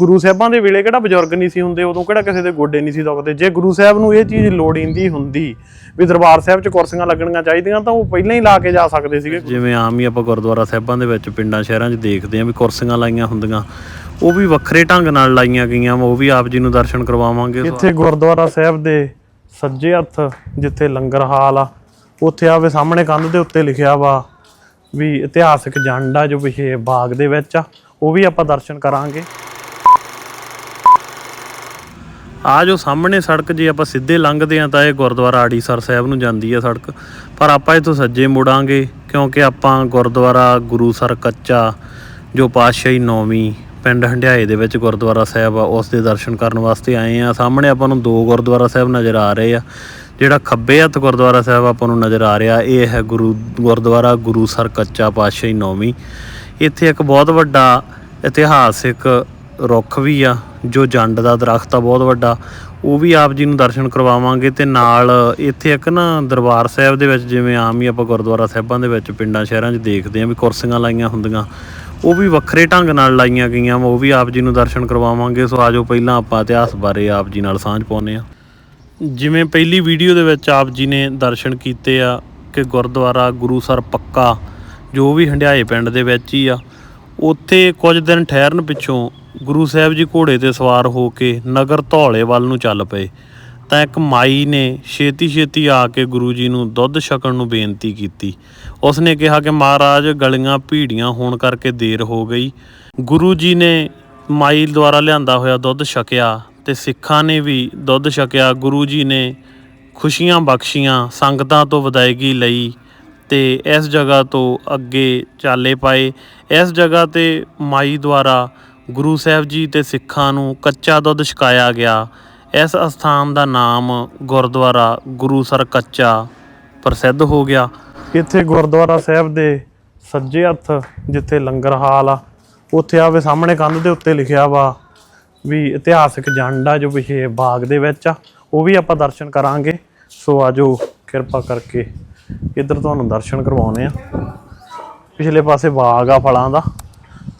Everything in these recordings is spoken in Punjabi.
ਗੁਰੂ ਸਾਹਿਬਾਂ ਦੇ ਵੇਲੇ ਕਿਹੜਾ ਬਜ਼ੁਰਗ ਨਹੀਂ ਸੀ ਹੁੰਦੇ ਉਦੋਂ ਕਿਹੜਾ ਕਿਸੇ ਦੇ ਗੋਡੇ ਨਹੀਂ ਸੀ ਦੁਖਦੇ। ਜੇ ਗੁਰੂ ਸਾਹਿਬ ਨੂੰ ਇਹ ਚੀਜ਼ ਲੋੜੀਂਦੀ ਹੁੰਦੀ ਵੀ ਦਰਬਾਰ ਸਾਹਿਬ 'ਚ ਕੁਰਸੀਆਂ ਲੱਗਣੀਆਂ ਚਾਹੀਦੀਆਂ ਤਾਂ ਉਹ ਪਹਿਲਾਂ ਹੀ ਲਾ ਕੇ ਜਾ ਸਕਦੇ ਸੀਗੇ। ਜਿਵੇਂ ਆਮ ਹੀ ਆਪਾਂ ਗੁਰਦੁਆਰਾ ਸਾਹਿਬਾਂ ਦੇ ਵਿੱਚ ਪਿੰਡਾਂ ਸ਼ਹਿਰਾਂ 'ਚ ਦੇਖਦੇ ਆਂ ਵੀ ਕੁਰਸੀਆਂ ਲਾਈਆਂ ਹੁੰਦੀਆਂ। ਉਹ ਵੀ ਵੱਖਰੇ ਢੰਗ ਨਾਲ ਲਾਈਆਂ ਗਈਆਂ ਉਹ ਵੀ ਆਪ ਜੀ ਨੂੰ ਦਰਸ਼ਨ ਕਰਵਾਵਾਂਗੇ। ਇੱਥੇ ਗੁਰਦੁਆਰਾ ਸਾਹਿਬ ਦੇ ਸੱਜੇ ਹੱਥ ਜਿੱਥੇ ਲੰਗਰ ਹਾਲ ਆ ਉੱਥੇ ਆਵੇ ਸਾਹਮਣੇ ਕੰਧ ਦੇ ਉੱਤੇ ਲਿਖਿਆ ਵਾ ਵੀ ਇਤਿਹਾਸਕ ਜੰਡ ਆ ਜੋ ਪਿਛੇ ਬਾਗ ਦੇ ਵਿੱਚ ਆ ਉਹ ਵੀ ਆਪਾਂ ਦਰਸ਼ਨ ਕਰਾਂਗੇ। ਆ ਜੋ ਸਾਹਮਣੇ ਸੜਕ ਜੇ ਆਪਾਂ ਸਿੱਧੇ ਲੰਘਦੇ ਆ ਤਾਂ ਇਹ ਗੁਰਦੁਆਰਾ ਆੜੀਸਰ ਸਾਹਿਬ ਨੂੰ ਜਾਂਦੀ ਆ ਸੜਕ। ਪਰ ਆਪਾਂ ਇਥੋਂ ਸੱਜੇ ਮੁੜਾਂਗੇ ਕਿਉਂਕਿ ਆਪਾਂ ਗੁਰਦੁਆਰਾ ਗੁਰੂਸਰ ਕੱਚਾ, ਜੋ ਪਾਤਸ਼ਾਹੀ ਨੌਵੀਂ ਪਿੰਡ ਹੰਡਿਆਏ ਦੇ ਵਿੱਚ ਗੁਰਦੁਆਰਾ ਸਾਹਿਬ ਆ, ਉਸ ਦੇ ਦਰਸ਼ਨ ਕਰਨ ਵਾਸਤੇ ਆਏ ਆ ਸਾਹਮਣੇ ਆਪਾਂ ਨੂੰ ਦੋ ਗੁਰਦੁਆਰਾ ਸਾਹਿਬ ਨਜ਼ਰ ਆ ਰਹੇ ਆ, ਜਿਹੜਾ ਖੱਬੇ ਹੱਥ ਗੁਰਦੁਆਰਾ ਸਾਹਿਬ ਆਪਾਂ ਨੂੰ ਨਜ਼ਰ ਆ ਰਿਹਾ, ਇਹ ਹੈ ਗੁਰੂ, ਗੁਰਦੁਆਰਾ ਗੁਰੂ ਸਰ ਕੱਚਾ ਪਾਤਸ਼ਾਹੀ ਨੌਵੀਂ। ਇੱਥੇ ਇੱਕ ਬਹੁਤ ਵੱਡਾ ਇਤਿਹਾਸਿਕ ਰੁੱਖ ਵੀ ਆ, ਜੋ ਜੰਡ ਦਾ ਦਰਖਤ ਆ ਬਹੁਤ ਵੱਡਾ, ਉਹ ਵੀ ਆਪ ਜੀ ਨੂੰ ਦਰਸ਼ਨ ਕਰਵਾਵਾਂਗੇ ਤੇ ਨਾਲ ਇੱਥੇ ਇੱਕ ਨਾ ਦਰਬਾਰ ਸਾਹਿਬ ਦੇ ਵਿੱਚ ਜਿਵੇਂ ਆਮ ਹੀ ਆਪਾਂ ਗੁਰਦੁਆਰਾ ਸਾਹਿਬਾਂ ਦੇ ਵਿੱਚ ਪਿੰਡਾਂ ਸ਼ਹਿਰਾਂ 'ਚ ਦੇਖਦੇ ਆਂ ਵੀ ਕੁਰਸੀਆਂ ਲਾਈਆਂ ਹੁੰਦੀਆਂ, ਉਹ ਵੀ ਵੱਖਰੇ ਢੰਗ ਨਾਲ ਲਾਈਆਂ ਗਈਆਂ ਵਾ, ਉਹ ਵੀ ਆਪ ਜੀ ਨੂੰ ਦਰਸ਼ਨ ਕਰਵਾਵਾਂਗੇ, ਸੋ ਆਜੋ ਪਹਿਲਾਂ ਆਪਾਂ ਇਤਿਹਾਸ ਬਾਰੇ ਆਪ ਜੀ ਨਾਲ ਸਾਂਝ ਪਾਉਂਦੇ ਆ ਜਿਵੇਂ ਪਹਿਲੀ ਵੀਡੀਓ ਦੇ ਵਿੱਚ ਆਪ ਜੀ ਨੇ ਦਰਸ਼ਨ ਕੀਤੇ ਆ ਕਿ ਗੁਰਦੁਆਰਾ ਗੁਰੂਸਰ ਪੱਕਾ, ਜੋ ਵੀ ਹੰਡਿਆਏ ਪਿੰਡ ਦੇ ਵਿੱਚ ਹੀ ਆ, ਉੱਥੇ ਕੁਝ ਦਿਨ ਠਹਿਰਨ ਪਿੱਛੋਂ ਗੁਰੂ ਸਾਹਿਬ ਜੀ ਘੋੜੇ ਤੇ ਸਵਾਰ ਹੋ ਕੇ ਨਗਰ ਧੌਲੇ ਵੱਲ ਨੂੰ ਚੱਲ ਪਏ। ਤਾਂ ਇੱਕ ਮਾਈ ਨੇ ਛੇਤੀ ਛੇਤੀ ਆ ਕੇ ਗੁਰੂ ਜੀ ਨੂੰ ਦੁੱਧ ਛਕਣ ਨੂੰ ਬੇਨਤੀ ਕੀਤੀ। ਉਸਨੇ ਕਿਹਾ ਕਿ ਮਹਾਰਾਜ, ਗਲੀਆਂ ਭੀੜੀਆਂ ਹੋਣ ਕਰਕੇ ਦੇਰ ਹੋ ਗਈ। ਗੁਰੂ ਜੀ ਨੇ ਮਾਈ ਦੁਆਰਾ ਲਿਆਂਦਾ ਹੋਇਆ ਦੁੱਧ ਛਕਿਆ ਤੇ ਸਿੱਖਾਂ ਨੇ ਵੀ ਦੁੱਧ ਛਕਿਆ। ਗੁਰੂ ਜੀ ਨੇ ਖੁਸ਼ੀਆਂ ਬਖਸ਼ੀਆਂ ਸੰਗਤਾਂ ਤੋਂ ਵਿਦਾਇਗੀ ਲਈ ਤੇ ਇਸ ਜਗ੍ਹਾ ਤੋਂ ਅੱਗੇ ਚਾਲੇ ਪਾਏ। ਇਸ ਜਗ੍ਹਾ ਤੇ ਮਾਈ ਦੁਆਰਾ ਗੁਰੂ ਸਾਹਿਬ ਜੀ ਤੇ ਸਿੱਖਾਂ ਨੂੰ ਕੱਚਾ ਦੁੱਧ ਛਕਾਇਆ ਗਿਆ। ਇਸ ਅਸਥਾਨ ਦਾ ਨਾਮ ਗੁਰਦੁਆਰਾ ਗੁਰੂਸਰ ਕੱਚਾ ਪ੍ਰਸਿੱਧ ਹੋ ਗਿਆ। ਇੱਥੇ ਗੁਰਦੁਆਰਾ ਸਾਹਿਬ ਦੇ ਸੱਜੇ ਹੱਥ ਜਿੱਥੇ ਲੰਗਰ ਹਾਲ ਆ, ਉੱਥੇ ਆਵੇ ਸਾਹਮਣੇ ਕੰਧ ਦੇ ਉੱਤੇ ਲਿਖਿਆ ਵਾ ਵੀ ਇਤਿਹਾਸਕ ਜੰਡ ਆ ਜੋ ਪਿਛੇ ਬਾਗ ਦੇ ਵਿੱਚ ਆ, ਉਹ ਵੀ ਆਪਾਂ ਦਰਸ਼ਨ ਕਰਾਂਗੇ। ਸੋ ਆਜੋ ਕਿਰਪਾ ਕਰਕੇ ਇੱਧਰ ਤੁਹਾਨੂੰ ਦਰਸ਼ਨ ਕਰਵਾਉਨੇ ਆ। ਪਿਛਲੇ ਪਾਸੇ ਬਾਗ ਆ ਫਲਾਂ ਦਾ।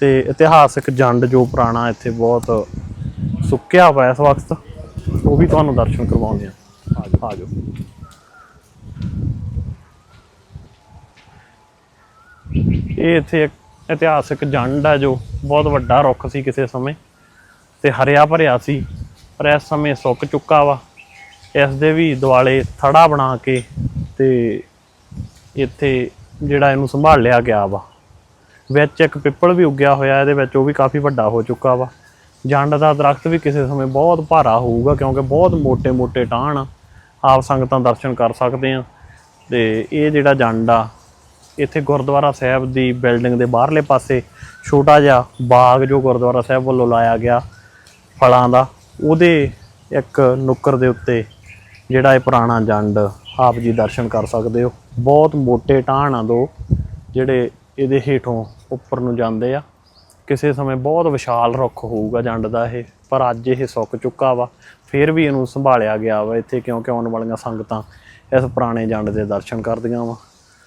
ਤੇ ਇਤਿਹਾਸਕ ਜੰਡ ਜੋ ਪੁਰਾਣਾ ਇੱਥੇ ਬਹੁਤ ਸੁੱਕਿਆ ਹੋਇਆ ਇਸ ਵਕਤ, ਉਹ ਵੀ ਤੁਹਾਨੂੰ ਦਰਸ਼ਨ ਕਰਵਾਉਂਦੇ ਆ ਆਜੋ ਆਜੋ ਇਹ ਇੱਥੇ ਇੱਕ ਇਤਿਹਾਸਕ ਜੰਡ ਆ ਜੋ ਬਹੁਤ ਵੱਡਾ ਰੁੱਖ ਸੀ ਕਿਸੇ ਸਮੇਂ ਤੇ ਹਰਿਆ ਭਰਿਆ ਸੀ, ਪਰ ਇਸ ਸਮੇਂ ਸੁੱਕ ਚੁੱਕਾ ਵਾ। ਇਸ ਦੇ ਵੀ ਦਿਵਾਲੇ ਥੜਾ ਬਣਾ ਕੇ ਤੇ ਇੱਥੇ ਜਿਹੜਾ ਇਹਨੂੰ ਸੰਭਾਲਿਆ ਗਿਆ ਵਾ। ਵਿੱਚ ਇੱਕ ਪਿੱਪਲ ਵੀ ਉੱਗਿਆ ਹੋਇਆ, ਇਹਦੇ ਵਿੱਚ ਉਹ ਵੀ ਕਾਫੀ ਵੱਡਾ ਹੋ ਚੁੱਕਾ ਵਾ। ਜੰਡ ਦਾ ਦਰਖਤ ਵੀ ਕਿਸੇ ਸਮੇਂ ਬਹੁਤ ਭਾਰਾ ਹੋਊਗਾ, ਕਿਉਂਕਿ ਬਹੁਤ ਮੋٹے-ਮੋٹے ਟਾਹਣ ਆਪ ਸੰਗਤਾਂ ਦਰਸ਼ਨ ਕਰ ਸਕਦੇ ਆ। ਤੇ ਇਹ ਜਿਹੜਾ ਜੰਡ ਆ, ਇੱਥੇ ਗੁਰਦੁਆਰਾ ਸਾਹਿਬ ਦੀ ਬਿਲਡਿੰਗ ਦੇ ਬਾਹਰਲੇ ਪਾਸੇ ਛੋਟਾ ਜਿਹਾ ਬਾਗ ਜੋ ਗੁਰਦੁਆਰਾ ਸਾਹਿਬ ਵੱਲੋਂ ਲਾਇਆ ਗਿਆ ਫਲਾਂ ਦਾ, ਉਹਦੇ ਇੱਕ ਨੁੱਕਰ ਦੇ ਉੱਤੇ ਜਿਹੜਾ ਇਹ ਪੁਰਾਣਾ ਜੰਡ ਆਪ ਜੀ ਦਰਸ਼ਨ ਕਰ ਸਕਦੇ ਹੋ। ਬਹੁਤ ਮੋٹے ਟਾਹਣ ਆ ਦੋ, ਜਿਹੜੇ ਇਹਦੇ ਹੇਠੋਂ ਉੱਪਰ ਨੂੰ ਜਾਂਦੇ ਆ। ਕਿਸੇ ਸਮੇਂ ਬਹੁਤ ਵਿਸ਼ਾਲ ਰੁੱਖ ਹੋਊਗਾ ਜੰਡ ਦਾ ਇਹ, ਪਰ ਅੱਜ ਇਹ ਸੁੱਕ ਚੁੱਕਾ ਵਾ। ਫਿਰ ਵੀ ਇਹਨੂੰ ਸੰਭਾਲਿਆ ਗਿਆ ਵਾ ਇੱਥੇ ਕਿਉਂਕਿ ਆਉਣ ਵਾਲੀਆਂ ਸੰਗਤਾਂ ਇਸ ਪੁਰਾਣੇ ਜੰਡ ਦੇ ਦਰਸ਼ਨ ਕਰਦੀਆਂ ਵਾ।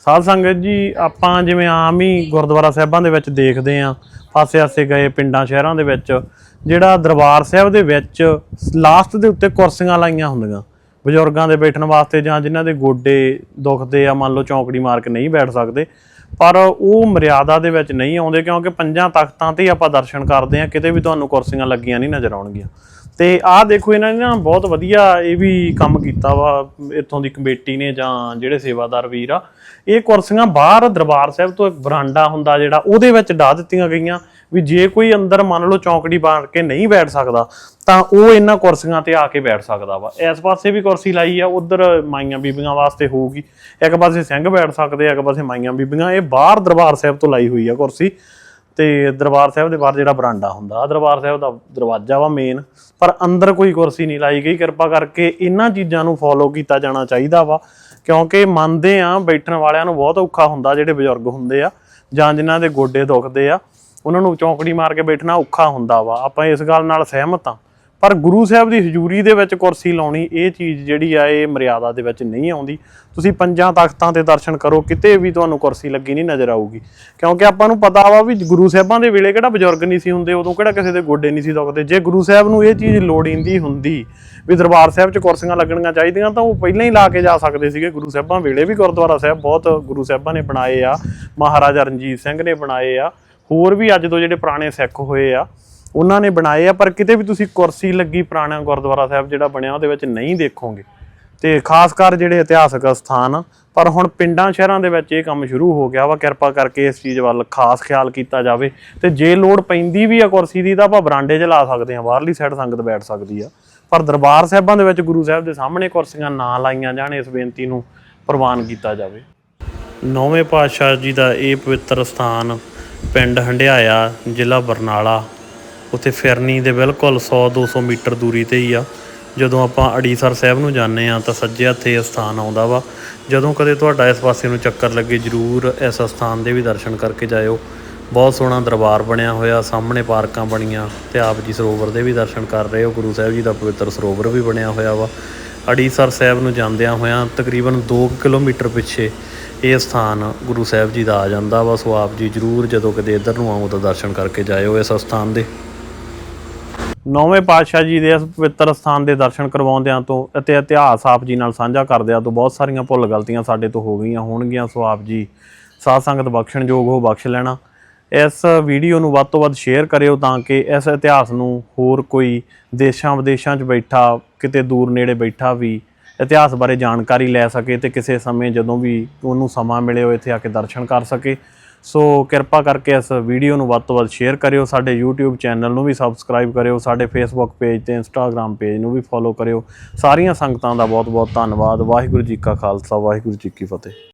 ਸਾਧ ਸੰਗਤ ਜੀ, ਆਪਾਂ ਜਿਵੇਂ ਆਮ ਹੀ ਗੁਰਦੁਆਰਾ ਸਾਹਿਬਾਂ ਦੇ ਵਿੱਚ ਦੇਖਦੇ ਆਂ, ਪਾਸੇ-ਆਸੇ ਗਏ ਪਿੰਡਾਂ ਸ਼ਹਿਰਾਂ ਦੇ ਵਿੱਚ, ਜਿਹੜਾ ਦਰਬਾਰ ਸਾਹਿਬ ਦੇ ਵਿੱਚ ਲਾਸਟ ਦੇ ਉੱਤੇ ਕੁਰਸੀਆਂ ਲਾਈਆਂ ਹੁੰਦੀਆਂ। ਬਜ਼ੁਰਗਾਂ ਦੇ ਬੈਠਣ ਵਾਸਤੇ ਜਾਂ ਜਿਨ੍ਹਾਂ ਦੇ ਗੋਡੇ ਦੁਖਦੇ ਆ, ਮੰਨ ਲਓ ਚੌਂਕੜੀ ਮਾਰ ਕੇ ਨਹੀਂ ਬੈਠ ਸਕਦੇ ਪਰ ਉਹ ਮਰਿਆਦਾ ਦੇ ਵਿੱਚ ਨਹੀਂ ਆਉਂਦੇ ਕਿਉਂਕਿ ਪੰਜਾਂ ਤਖਤਾਂ ਤੇ ਹੀ ਆਪਾਂ ਦਰਸ਼ਨ ਕਰਦੇ ਆ ਕਿਤੇ ਵੀ ਤੁਹਾਨੂੰ ਕੁਰਸੀਆਂ ਲੱਗੀਆਂ ਨਹੀਂ ਨਜ਼ਰ ਆਉਣਗੀਆਂ। ਤੇ ਆਹ ਦੇਖੋ ਇਹਨਾਂ ਨੇ ਨਾ ਬਹੁਤ ਵਧੀਆ ਇਹ ਵੀ ਕੰਮ ਕੀਤਾ ਵਾ, ਇੱਥੋਂ ਦੀ ਕਮੇਟੀ ਨੇ ਜਾਂ ਜਿਹੜੇ ਸੇਵਾਦਾਰ ਵੀਰ ਆ, ਇਹ ਕੁਰਸੀਆਂ ਬਾਹਰ ਦਰਬਾਰ ਸਾਹਿਬ ਤੋਂ ਇੱਕ ਬਰਾਂਡਾ ਹੁੰਦਾ ਜਿਹੜਾ ਉਹਦੇ ਵਿੱਚ ਢਾ ਦਿੱਤੀਆਂ ਗਈਆਂ। ਵੀ ਜੇ ਕੋਈ ਅੰਦਰ ਮੰਨ ਲਓ ਚੌਂਕੜੀ ਬਣ ਕੇ ਨਹੀਂ ਬੈਠ ਸਕਦਾ, ਤਾਂ ਉਹ ਇਹਨਾਂ ਕੁਰਸੀਆਂ ਤੇ ਆ ਕੇ ਬੈਠ ਸਕਦਾ ਵਾ। ਇਸ ਪਾਸੇ ਵੀ ਕੁਰਸੀ ਲਾਈ ਆ, ਉਧਰ ਮਾਈਆਂ ਬੀਬੀਆਂ ਵਾਸਤੇ ਹੋਊਗੀ। ਇੱਕ ਪਾਸੇ ਸਿੰਘ ਬੈਠ ਸਕਦੇ ਆ, ਇੱਕ ਪਾਸੇ ਮਾਈਆਂ ਬੀਬੀਆਂ। ਇਹ ਬਾਹਰ ਦਰਬਾਰ ਸਾਹਿਬ ਤੋਂ ਲਾਈ ਹੋਈ ਆ ਕੁਰਸੀ। ਤੇ ਦਰਬਾਰ ਸਾਹਿਬ ਦੇ ਬਾਹਰ ਜਿਹੜਾ ਬਰਾਂਡਾ ਹੁੰਦਾ ਆ ਦਰਬਾਰ ਸਾਹਿਬ ਦਾ ਦਰਵਾਜ਼ਾ ਵਾ ਮੇਨ ਪਰ ਅੰਦਰ ਕੋਈ ਕੁਰਸੀ ਨਹੀਂ ਲਾਈ ਗਈ। ਕਿਰਪਾ ਕਰਕੇ ਇਹਨਾਂ ਚੀਜ਼ਾਂ ਨੂੰ ਫੋਲੋ ਕੀਤਾ ਜਾਣਾ ਚਾਹੀਦਾ ਵਾ। ਕਿਉਂਕਿ ਮੰਨਦੇ ਆ, ਬੈਠਣ ਵਾਲਿਆਂ ਨੂੰ ਬਹੁਤ ਔਖਾ ਹੁੰਦਾ ਜਿਹੜੇ ਬਜ਼ੁਰਗ ਹੁੰਦੇ ਆ ਜਾਂ ਜਿਨ੍ਹਾਂ ਦੇ ਗੋਡੇ ਦੁਖਦੇ ਆ। ਉਹਨਾਂ ਨੂੰ ਚੌਂਕੜੀ ਮਾਰ ਕੇ ਬੈਠਣਾ ਔਖਾ ਹੁੰਦਾ ਵਾ। ਆਪਾਂ ਇਸ ਗੱਲ ਨਾਲ ਸਹਿਮਤ ਆ ਪਰ ਗੁਰੂ ਸਾਹਿਬ ਦੀ ਹਜ਼ੂਰੀ ਦੇ ਵਿੱਚ ਕੁਰਸੀ ਲਾਉਣੀ, ਇਹ ਚੀਜ਼ ਜਿਹੜੀ ਆ, ਇਹ ਮਰਿਆਦਾ ਦੇ ਵਿੱਚ ਨਹੀਂ ਆਉਂਦੀ। ਤੁਸੀਂ ਪੰਜਾਂ ਤਖਤਾਂ ਤੇ ਦਰਸ਼ਨ ਕਰੋ, ਕਿਤੇ ਵੀ ਤੁਹਾਨੂੰ ਕੁਰਸੀ ਲੱਗੀ ਨਹੀਂ ਨਜ਼ਰ ਆਊਗੀ। ਕਿਉਂਕਿ ਆਪਾਂ ਨੂੰ ਪਤਾ ਵਾ ਵੀ ਗੁਰੂ ਸਾਹਿਬਾਂ ਦੇ ਵੇਲੇ ਕਿਹੜਾ ਬਜ਼ੁਰਗ ਨਹੀਂ ਸੀ ਹੁੰਦੇ, ਉਦੋਂ ਕਿਹੜਾ ਕਿਸੇ ਦੇ ਗੋਡੇ ਨਹੀਂ ਸੀ ਦੁਖਦੇ। ਜੇ ਗੁਰੂ ਸਾਹਿਬ ਨੂੰ ਇਹ ਚੀਜ਼ ਲੋੜੀਂਦੀ ਹੁੰਦੀ ਵੀ ਦਰਬਾਰ ਸਾਹਿਬ 'ਚ ਕੁਰਸੀਆਂ ਲੱਗਣੀਆਂ ਚਾਹੀਦੀਆਂ, ਤਾਂ ਉਹ ਪਹਿਲਾਂ ਹੀ ਲਾ ਕੇ ਜਾ ਸਕਦੇ ਸੀਗੇ। ਗੁਰੂ ਸਾਹਿਬਾਂ ਵੇਲੇ ਵੀ ਗੁਰਦੁਆਰਾ ਸਾਹਿਬ ਬਹੁਤ ਗੁਰੂ ਸਾਹਿਬਾਂ ਨੇ ਬਣਾਏ ਆ, ਮਹਾਰਾਜਾ ਰਣਜੀਤ ਸਿੰਘ ਨੇ ਬਣਾਏ ਆ। ਹੋਰ ਵੀ ਅੱਜ ਤੋਂ ਜਿਹੜੇ ਪੁਰਾਣੇ ਸਿੱਖ ਹੋਏ ਆ, ਉਹਨਾਂ ਨੇ ਬਣਾਏ ਆ, ਪਰ ਕਿਤੇ ਵੀ ਤੁਸੀਂ ਕੁਰਸੀ ਲੱਗੀ ਪੁਰਾਣਾ ਗੁਰਦੁਆਰਾ ਸਾਹਿਬ ਜਿਹੜਾ ਬਣਿਆ, ਉਹਦੇ ਵਿੱਚ ਨਹੀਂ ਦੇਖੋਗੇ। ਤੇ ਖਾਸ ਕਰ ਜਿਹੜੇ ਇਤਿਹਾਸਕ ਸਥਾਨ ਪਰ ਹੁਣ ਪਿੰਡਾਂ ਸ਼ਹਿਰਾਂ ਦੇ ਵਿੱਚ ਇਹ ਕੰਮ ਸ਼ੁਰੂ ਹੋ ਗਿਆ ਵਾ, ਕਿਰਪਾ ਕਰਕੇ ਇਸ ਚੀਜ਼ ਵੱਲ ਖਾਸ ਖਿਆਲ ਕੀਤਾ ਜਾਵੇ। ਤੇ ਜੇ ਲੋੜ ਪੈਂਦੀ ਵੀ ਆ ਕੁਰਸੀ ਦੀ, ਤਾਂ ਆਪਾਂ ਬਰਾਂਡੇ 'ਚ ਲਾ ਸਕਦੇ ਆ, ਬਾਹਰਲੀ ਸਾਈਡ ਸੰਗਤ ਬੈਠ ਸਕਦੀ ਆ। ਪਰ ਦਰਬਾਰ ਸਾਹਿਬਾਂ ਦੇ ਵਿੱਚ ਗੁਰੂ ਸਾਹਿਬ ਦੇ ਸਾਹਮਣੇ ਕੁਰਸੀਆਂ ਨਾ ਲਾਈਆਂ ਜਾਣ, ਇਸ ਬੇਨਤੀ ਨੂੰ ਪ੍ਰਵਾਨ ਕੀਤਾ ਜਾਵੇ। ਨੌਵੇਂ ਪਾਤਸ਼ਾਹ ਜੀ ਦਾ ਇਹ ਪਵਿੱਤਰ ਸਥਾਨ ਪਿੰਡ ਹੰਡਿਆਇਆ, ਜ਼ਿਲ੍ਹਾ ਬਰਨਾਲਾ। ਉੱਥੇ ਫਿਰਨੀ ਦੇ ਬਿਲਕੁਲ 100-200 ਮੀਟਰ ਦੂਰੀ ਤੇ ਹੀ ਆ। ਜਦੋਂ ਆਪਾਂ ਅੜੀਸਰ ਸਾਹਿਬ ਨੂੰ ਜਾਂਦੇ ਆ ਤਾਂ ਸੱਜੇ ਹੱਥੇ ਇਹ ਸਥਾਨ ਆਉਂਦਾ ਵਾ। ਜਦੋਂ ਕਦੇ ਤੁਹਾਡਾ ਇਸ ਪਾਸੇ ਨੂੰ ਚੱਕਰ ਲੱਗੇ, ਜਰੂਰ ਇਸ ਸਥਾਨ ਦੇ ਵੀ ਦਰਸ਼ਨ ਕਰਕੇ ਜਾਇਓ। ਬਹੁਤ ਸੋਹਣਾ ਦਰਬਾਰ ਬਣਿਆ ਹੋਇਆ, ਸਾਹਮਣੇ ਪਾਰਕਾਂ ਬਣੀਆਂ, ਤੇ ਆਪ ਜੀ ਸਰੋਵਰ ਦੇ ਵੀ ਦਰਸ਼ਨ ਕਰ ਰਹੇ ਹੋ। ਗੁਰੂ ਸਾਹਿਬ ਜੀ ਦਾ ਪਵਿੱਤਰ ਸਰੋਵਰ ਵੀ ਬਣਿਆ ਹੋਇਆ ਵਾ। ਅੜੀਸਰ ਸਾਹਿਬ ਨੂੰ ਜਾਂਦਿਆਂ ਹੋਇਆਂ ਤਕਰੀਬਨ 2 ਕਿਲੋਮੀਟਰ ਪਿੱਛੇ ਇਹ ਸਥਾਨ ਗੁਰੂ ਸਾਹਿਬ ਜੀ ਦਾ ਆ ਜਾਂਦਾ ਵਾ। ਸੋ ਆਪ ਜੀ ਜਰੂਰ ਜਦੋਂ ਕਦੇ ਇੱਧਰ ਨੂੰ ਆਓ ਤਾਂ ਦਰਸ਼ਨ ਕਰਕੇ ਜਾਇਓ ਇਸ ਸਥਾਨ ਦੇ। ਨੌਵੇਂ ਪਾਤਸ਼ਾਹ ਜੀ ਦੇ ਇਸ ਪਵਿੱਤਰ ਸਥਾਨ ਦੇ ਦਰਸ਼ਨ ਕਰਵਾਉਂਦਿਆਂ ਤੋਂ ਅਤੇ ਇਤਿਹਾਸ ਆਪ ਜੀ ਨਾਲ ਸਾਂਝਾ ਕਰਦਿਆਂ ਤੋਂ ਬਹੁਤ ਸਾਰੀਆਂ ਭੁੱਲ ਗਲਤੀਆਂ ਸਾਡੇ ਤੋਂ ਹੋ ਗਈਆਂ ਹੋਣਗੀਆਂ। ਸੋ ਆਪ ਜੀ ਸਾਧ ਸੰਗਤ ਬਖਸ਼ਣਯੋਗ ਹੋ, ਬਖਸ਼ ਲੈਣਾ। ਇਸ ਵੀਡੀਓ ਨੂੰ ਵੱਧ ਤੋਂ ਵੱਧ ਸ਼ੇਅਰ ਕਰਿਓ ਤਾਂ ਕਿ ਇਸ ਇਤਿਹਾਸ ਨੂੰ ਹੋਰ ਕੋਈ ਦੇਸ਼ਾਂ ਵਿਦੇਸ਼ਾਂ 'ਚ ਬੈਠਾ, ਕਿਤੇ ਦੂਰ ਨੇੜੇ ਬੈਠਾ ਵੀ ਇਤਿਹਾਸ ਬਾਰੇ ਜਾਣਕਾਰੀ ਲੈ ਸਕੇ ਤੇ ਕਿਸੇ ਸਮੇਂ ਜਦੋਂ ਵੀ ਉਹਨੂੰ ਸਮਾਂ ਮਿਲੇ ਉਹ ਇੱਥੇ ਆ ਕੇ ਦਰਸ਼ਨ ਕਰ ਸਕੇ। ਸੋ ਕਿਰਪਾ ਕਰਕੇ ਇਸ ਵੀਡੀਓ ਨੂੰ ਵੱਧ ਤੋਂ ਵੱਧ ਸ਼ੇਅਰ ਕਰਿਓ, ਸਾਡੇ YouTube ਚੈਨਲ ਨੂੰ ਵੀ ਸਬਸਕ੍ਰਾਈਬ ਕਰਿਓ, ਸਾਡੇ Facebook ਪੇਜ ਤੇ Instagram ਪੇਜ ਨੂੰ ਵੀ ਫੋਲੋ ਕਰਿਓ। ਸਾਰੀਆਂ ਸੰਗਤਾਂ ਦਾ ਬਹੁਤ ਬਹੁਤ ਧੰਨਵਾਦ, ਵਾਹਿਗੁਰੂ ਜੀ ਕਾ ਖਾਲਸਾ, ਵਾਹਿਗੁਰੂ ਜੀ ਕੀ ਫਤਿਹ।